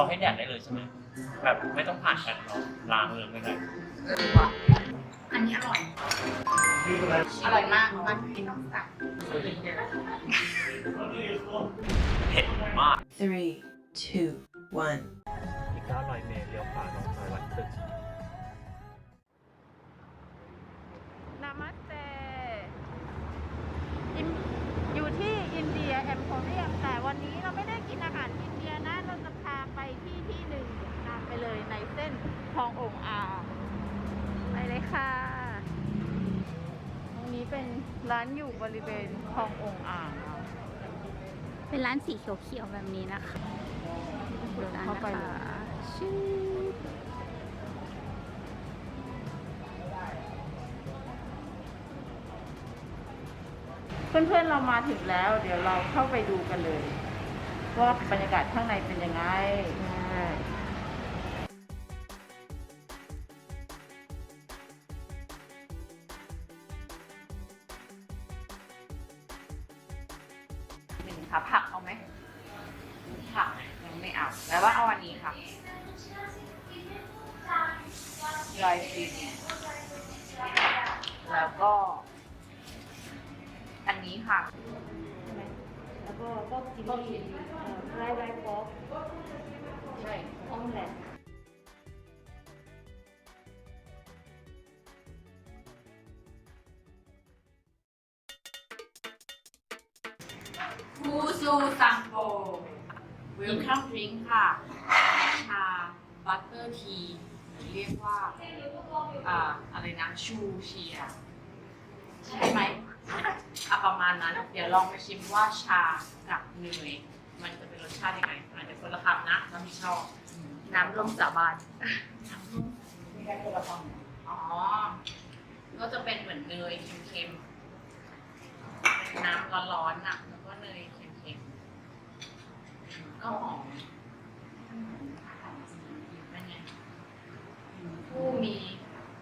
เขาให้แดกได้เลยใช่ไหมแบบไม่ต้องผ่านการร้อนล้างเลยไม่ได้เออว่ะอันนี้อร่อย อร่อยมากมันไม่ต้องสั่งเผ็ดมาก Three, two, one. อีก900เมตรเลี้ยวขวาลงซอยวัดตึก นามัสเตอินอยู่ที่อินเดียแอมโพเรียมแต่วันนี้เราไม่ได้กินอาหารอินเดียนะ เราจะพาไปที่ที่หนึ่งตามไปเลยในเส้นคล ององอ่างไปเลยค่ะ ตรงนี้เป็นร้านอยู่บริเวณคลององอ่างเอาเป็นร้านสีเขียวๆแบบนี้นะคะเดินร้านเข้านะไปเลยคะชื่อเพื่อนๆเรามาถึงแล้ว เดี๋ยวเราเข้าไปดูกันเลย ว่าบรรยากาศข้างในเป็นยังไง เอาแล้วว่าเอาอันนี้ค่ะดรายฟินแล้วก็ อันนี้ค่ะ แล้วก็ก็จิมมี่ไรไรป๊อกใช่ออมเล็ตฟูซูซังโก วิลคัมดริงค่ะ ชาบัตเตอร์ทีเรียกว่าอ่าอะไรนะ ชูเชีย ใช่ไหมอะประมาณนั้น เดี๋ยวลองไปชิมว่าชากับเนยมันจะเป็นรสชาติยังไงอาจจะคนละคำนะถ้าไม่ชอบน้ำลมสาบานไม่ได้คนละคำอ๋อ ก็จะเป็นเหมือนเนยเค็มๆเป็นน้ำร้อนๆน่ะแล้วก็เนยเค็มๆ ก็หอมเป็นไงผู้มี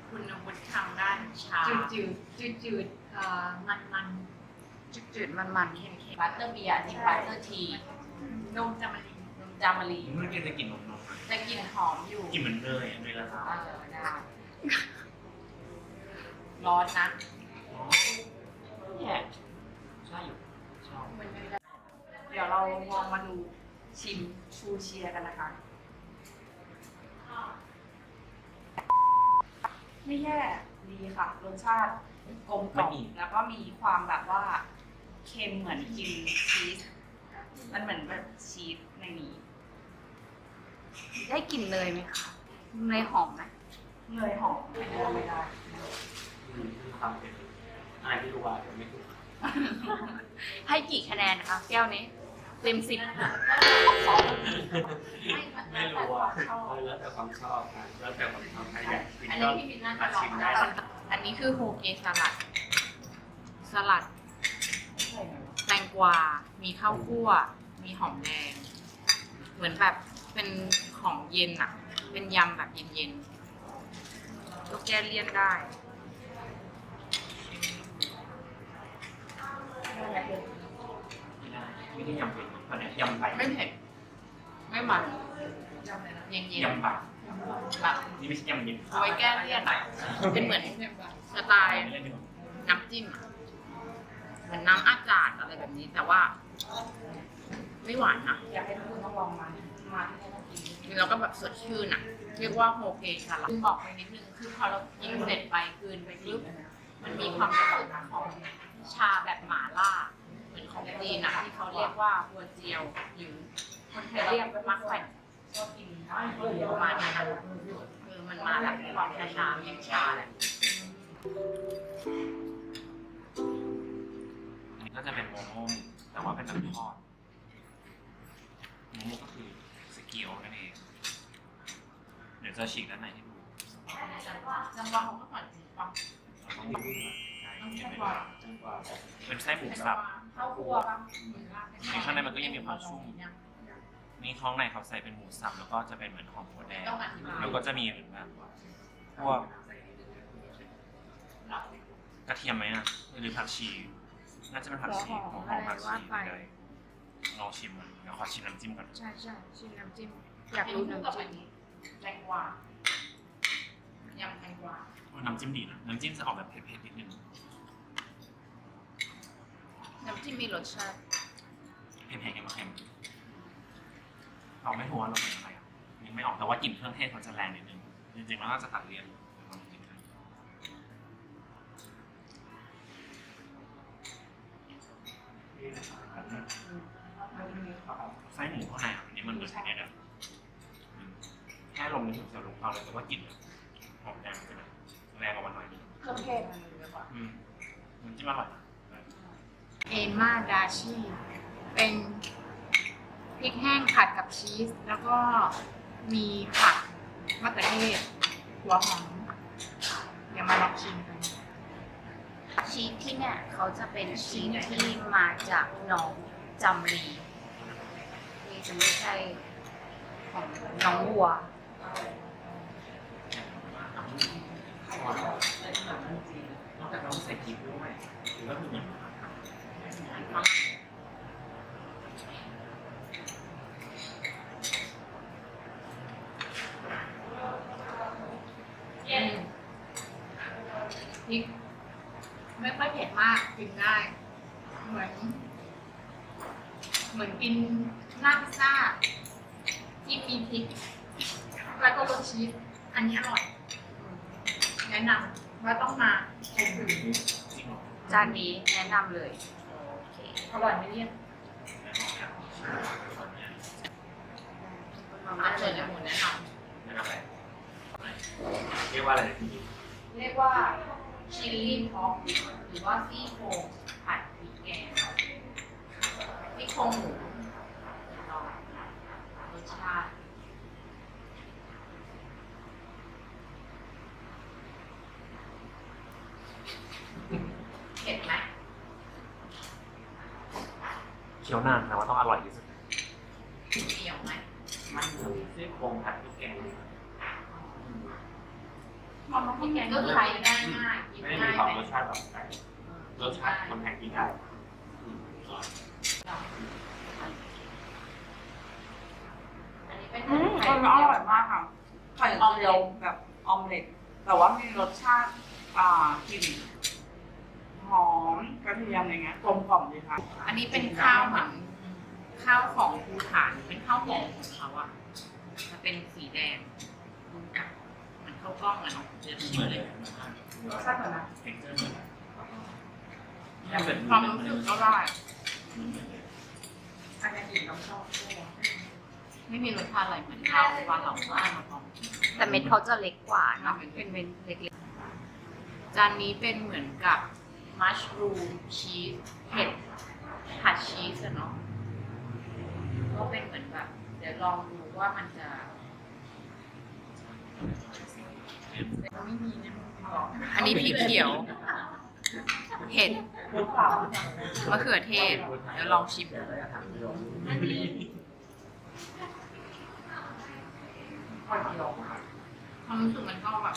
คุณวุฒิทางด้านชาจืดจืดจืดๆเอ่อมันมันจืดๆมันๆเค็มๆบัตเตอร์เบียร์อันนี้บัตเตอร์ทีนมจามารีนมจามารีเมื่อกี้จะกินนมนมจะกลิ่นหอมอยู่กินเหมือนเนยอะเนยละลาเออได้ร้อนนะเนี่ยใช่อยู่ชอบเดี๋ยวเราลองมาดู ชิมชูเชียร์กันนะคะ ไม่แย่ดีค่ะ รสชาติกลมกล่อมแล้วก็มีความแบบว่าเค็มเหมือนกินชีส มันเหมือนแบบชีสในนี้ ได้กลิ่นเนยไหมคะเนยหอมไหมเนยหอมไม่ได้ไม่ได้ทำเป็นอะไรที่รู้ว่าจะไม่ถูกให้กี่คะแนนคะแก้วนี้ เต็มสิบไม่รู้ว่าแล้วแต่ความชอบครับแล้วแต่ความชอบใครอยากกินอันก็นี้พี่พินน่าจะมาลอชิงมได้ได้อันนี้คือโฮเกสลัด สลัด แตงกวา มีข้าวคั่ว มีหอมแดง เหมือนแบบเป็นของเย็นอะเป็นยำแบบเย็นๆ ก็แก้เลี่ยนได้ ไม่ได้ยำเป็นอันนี้ยำไปไม่เผ็ดไม่มันเย็นยำไปๆแบบนี่ไม่ใช่ยำเย็นเอาไว้แก้เลี่ยนอะเป็นเหมือนสไตล์ไม่เล่นดีกว่าน้ำจิ้มอะเหมือนน้ำอาจาดอะไรแบบนี้ แต่ว่า ไม่หวานนะอยากให้ทุกคนต้องลองมามาที่นี่แล้วก็แบบสดชื่นอะเรียกว่าโฮเกสลัดบอกไปนิดนึงคือพอเรากินเสร็จไปคืนไปปุ๊บมันมีความรู้สึกของชาแบบหม่าล่า เขาเรียกว่าบัวเจียวหรือคนไทยเรียกมักแขวนประมาณนั้นอะคือมันมาแบบความชาชาๆแห้งชาแหละอันนี้ก็จะเป็นโมโม่แต่ว่าเป็นแบบทอดโมโม่ก็คือสเกียวนั่นเอง เดี๋ยวจะฉีกด้านในให้ดูจังหวะเขาก็ผ่อนจริงป่ะเราต้องดูใช่ต้องเห็นจังไหมหวะเป็นไส้หมูสับ ข้าวคั่วป่ะนี่ข้างในมันก็ยังมีความชุ่มนี่ข้างในเขาใส่เป็นหมูสับแล้วก็จะเป็นเหมือนหอมหัวแดง ต้องอธิบายแล้วก็จะมีเหมือนแบบพวกกระเทียมไหมอะหรือผักชี น่าจะเป็นผักชีหอมหอมผักชีได้ลองชิมอะเดี๋ยวขอชิมน้ำจิ้มก่อนใช่ใช่ชิมน้ำจิ้มอยากรู้เป็นน้ำกับจิ้อัมนนี้แตงกวายำแตงกวาน้ำจิ้มดีนะน้ำจิ้มจะออกแบบเผ็ดๆนิดนึง น้ำจิ้มมีรสชาติเผ็ดๆเค็มๆเราไม่รู้ว่าเราเป็นอะไรอะยังไม่ออกแต่ว่ากลิ่นเครื่องเทศเขาจะแรงนิดนึง จริงๆแล้วน่าจะตัดเลี่ยนลองกินกันไส้หมูข้างในอะอันนี้มันเหมือนเนี่ยนะอืมแค่ลมนึกถึงจะรู้เราเลยแต่ว่ากลิ่นหอมแดงใช่ไหมแรงกว่ามันหน่อยนึงเครื่องเทศมันเยอะกว่าอืมน้ำจิ้มอร่อยนะ เอมาดาชิ เป็นพริกแห้งผัดกับชีส แล้วก็มีผักมะเขือเทศ หัวหอม เดี๋ยวมาลองชิมกันชีสที่เนี่ยเขาจะเป็นชีสที่มาจากหนองจำรีนี่จะไม่ใช่ของน้องวัวนอกจากเราใส่พริกด้วยแล้วคือเหมือนอาหาร ฝรั่งอืมพริกไม่ค่อยเผ็ดมากกินได้ เหมือน เหมือนกินหน้าพิซซ่าที่มีพริกแล้วก็รสชีสอันนี้อร่อย แนะนำว่าต้องมาชิมจริงเหรอจานนี้แนะนำเลยโอร่อยไหมเนี่ยอันเชิญยเลยนหมูแนะนไม่ทำอะเรียกว่าอะไรพี่ำเรียกว่าชิลลี่พ็อกหรือว่าซี่โครงผัดพริกแกงซี่โครงหมูลองรสชาติ เผ็ดไหม เคี้ยวนานนะว่าต้องอร่อยที่สุดเปรี้ยวไหมมันซี่โครงผัดพริกแกงมันพริกแกงก็ใช้ได้ง่ายกินไม่ได้มีง่ายความไหมรสชาติแบบไก่รสชาติคนแข่งกินได้อันนี้เป็นอืมไข่มันอเจียวร่อยมากค่ะไข่เจียวแบบออมเล็ตแต่ว่ามีรสชาติอ่ากลิ่น หอมกระเทียมอะไรเงี้ยกลมกล่อมดีค่ะ อันนี้เป็นข้าวเหมือนข้าวของภูฐานเป็นข้าวหอมของเขาอะจะเป็นสีแดงเหมือนข้าวกล้องอะเนาะเดี๋ยวชิมเหมือนเลเลยยรสชาติเหมือนนะเท็กเจอร์เหมือนเนี่ยเป็นความรู้สึกก็ได้อันนี้กลิ่นน้ำชอบด้วยไม่มีรสชาติอะไรเหมือนข้าวบ้านเราบ้านเราของแต่เม็ดเขาจะเล็กกว่าเนาะเป็นเม็ดเล็กจานนี้เป็นเหมือนกับ มัชรูมชีสเห็ดผัดชีสอะเนาะก็เป็นเหมือนแบบ เดี๋ยวลองดูว่ามันจะไม่มีนะอันนี้พริกเขียว เห็ดรสเปล่ามะเขือเทศ เดี๋ยวลองชิมดูความรู้สึกมันก็แบบ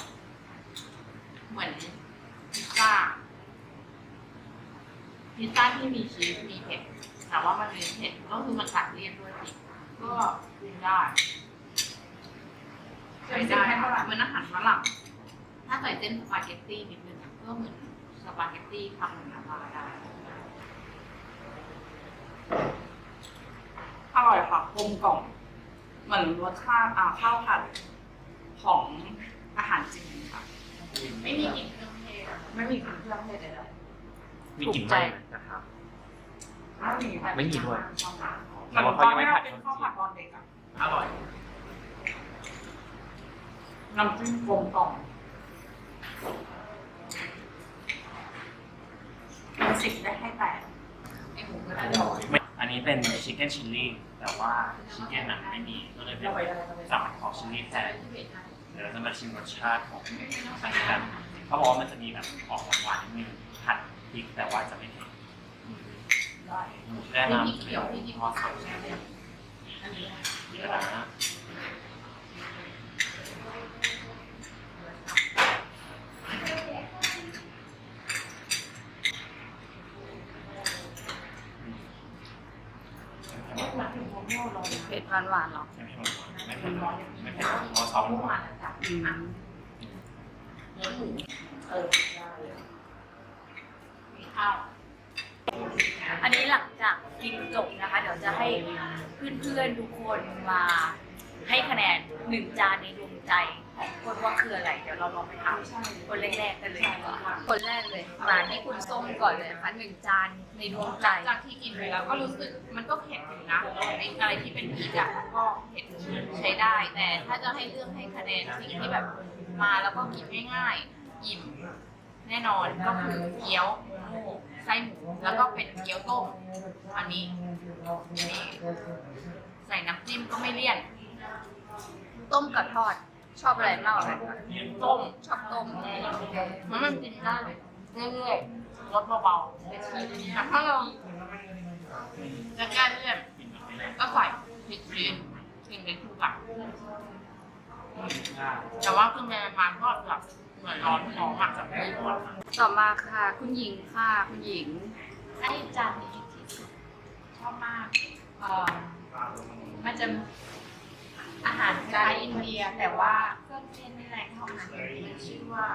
เหมือนพิซซ่า พิซซ่าที่มีชีสมีเผ็ดแต่ว่ามันมีเผ็ดก็คือมันตัดเลี่ยนด้วยพริก็กินได้ใส่ได้เหมือนอาหารฝรั่งถ้าใส่เส้นสปาเกตตี้นิดนึงก็เหมือนสปาเกตตี้คำเหนึ่งนะได้อร่อยค่ะกลมกล่อมเหมือนรสชาติอ่าข้าวผัดของอาหารจีนค่ะ ไม่มีกลิ่นเครื่องเทศไม่มีกลิ่นเครื่องเทศเลย มีกลิ่นไหม้นะครับไม่มีแบบไม่มีด้วยเหแต่มือนว่าตเขาอนยังไม่ที่ผัเราดเป็นข้าวผัดตอนเด็กอะอร่อยน้ำจิ้มกลมกล่อมเป็นสิบได้ให้แปดไอหมูก็ได้ไม่อันนี้เป็นชิคเก้นชิลลี่แต่ว่าชิคเก้นอะไม่มีก็เลยเป็นสั่งของชิลลี่แทนเดี๋ยวเราจะมาชิมรสชาติของกันเขาบอกว่ามันจะมีแบบออกหวานๆนิดนึงผัด พริกแต่ว่าจะไม่เผ็ดหมูแช่น้ำจะเป็นหมูทอดสดเดี๋ยวนะอืมๆเผ็ดหวานๆหรอไม่เผ็ดไม่เผ็ดไม่เผ็ดเพราะซอสมันหวานอืมเนื้อหมูเออได้เลยมี ข้าว อันนี้หลังจากกินจบนะคะ เดี๋ยวจะให้เพื่อนๆทุกคนมาให้คะแนนหนึ่งจานในดวงใจของคนว่าคืออะไร เดี๋ยวเราลองไปถามคนแรกๆกันเลยดีกว่า คนแรกเลยมาที่คุณส้มก่อนเลยค่ะหนึ่งจานในดวงใจ จากที่กินไปแล้วก็รู้สึกมันก็เผ็ดอยู่นะในอะไรที่เป็นพริกอะก็เผ็ดใช้ได้ แต่ถ้าจะให้เลือกให้คะแนนสิ่งที่แบบมาแล้วก็กินง่ายๆอิ่ม แน่นอนก็คือเกี๊ยวหมูไส้หมูแล้วก็เป็นเกี๊ยวต้มอันนี้นี่ใส่น้ำจิ้มก็ไม่เลี่ยน ต้มกับทอด ชอบอะไรมากกว่ากันคะต้มชอบต้มมันมันกินได้เรื่อยๆรสเบาๆแต่ถ้าเราจะแก้เลี่ยนก็ใส่พริกชีสกินไปคู่กับแต่ว่าคือแม่มาก็แบบเหมือนร้อนท้องมากจากไม่ร้อนอะต่อมาค่ะคุณหญิงค่ะคุณหญิงไอ้จานนี้ที่สุดชอบมากเอ่อมันจะอาหารสไตล์อินเดียแต่ว่าเครื่องเทศไม่แรงเท่านั้นมันชื่อว่า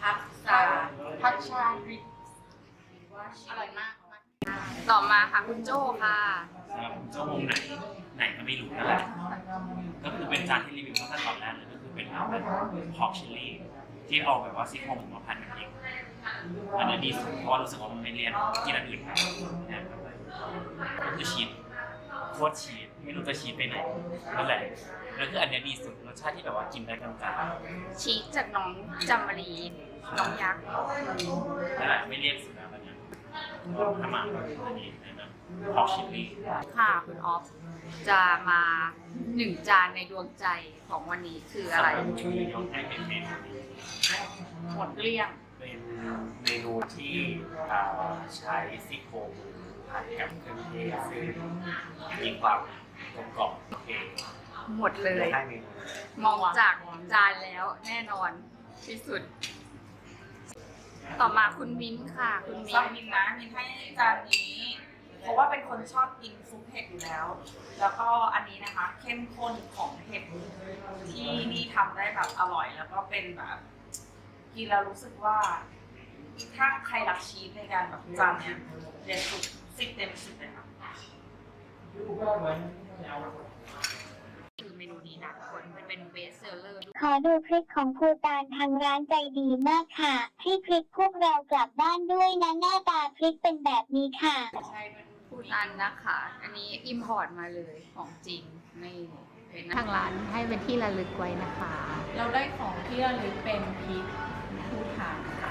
พักซาพัชชาริปอร่อยมาก ต่อมาค่ะคุณโจ้ค่ะสำหรับเจ้ามุมไหนไหนก็ไม่รู้นั่นแหละก็คือเป็นจานที่รีวิวตั้งแต่ตอนแรกเลยก็คือ เป็นแบบพอกชิลลี่ที่เอาแบบว่าซี่โครงหมูมาพันกันเองอันนี้ดีสุดเพราะว่ารู้สึกว่ามันไม่เลี่ยนกินอันอื่นนะก็คือชีสโคตรชีสไม่รู้จะชีสไปไหนนั่นแหละแล้วคืออันเนี้ยดีสุดรสชาติที่แบบว่ากินได้กลางๆชีสจากน้องจำมารีน้องยักษ์นั่นแหละไม่เรียกสุดแล้วตอนเนี้ยถ้ามาก็คืออันนี้ นะครับพอกชิลลี่ค่ะคุณออฟจะมาหนึ่งจานในดวงใจของวันนี้คืออะไรที่ต้องให้เป็นเมนูนี้หมดเกลี้ยงเป็นเมนูที่อ่าใช้ซี่โครงหมูผัดกับเครื่องเทศซึ่งมีความกลมกล่อมโอเคหมดเลยให้เมนูมองจากจานแล้วแน่นอนที่สุด ต่อมาคุณมิ้นท์ค่ะ คุณมิ้ซับนท์มินนะมินให้จานนี้ เพราะว่าเป็นคนชอบกินซุปเผ็ดอยู่แล้ว แล้วก็อันนี้นะคะเข้มข้นของเผ็ดที่นี่ทำได้แบบอร่อย แล้วก็เป็นแบบกินแล้วรู้สึกว่า ถ้าใครรักชีสในการแบบจานเนี้ยเด็ดสุดสิบเต็มสิบเลยค่ะ คือเมนูนี้นะทุกคนมันเป็นเบสเซลเลอร์ ขอดูพริกของภูตานทางร้านใจดีมากค่ะให้พริกพวกเรากลับบ้านด้วยนะหน้าตาพริกเป็นแบบนี้ค่ะ ใช่เป็นพูนันนะคะ อันนี้อิมพอร์ตมาเลยของจริงนี่เป็นทางร้านให้เป็นที่ระลึกไว้นะคะ เราได้ของที่ระลึกเป็นพริกภูฐานค่ะ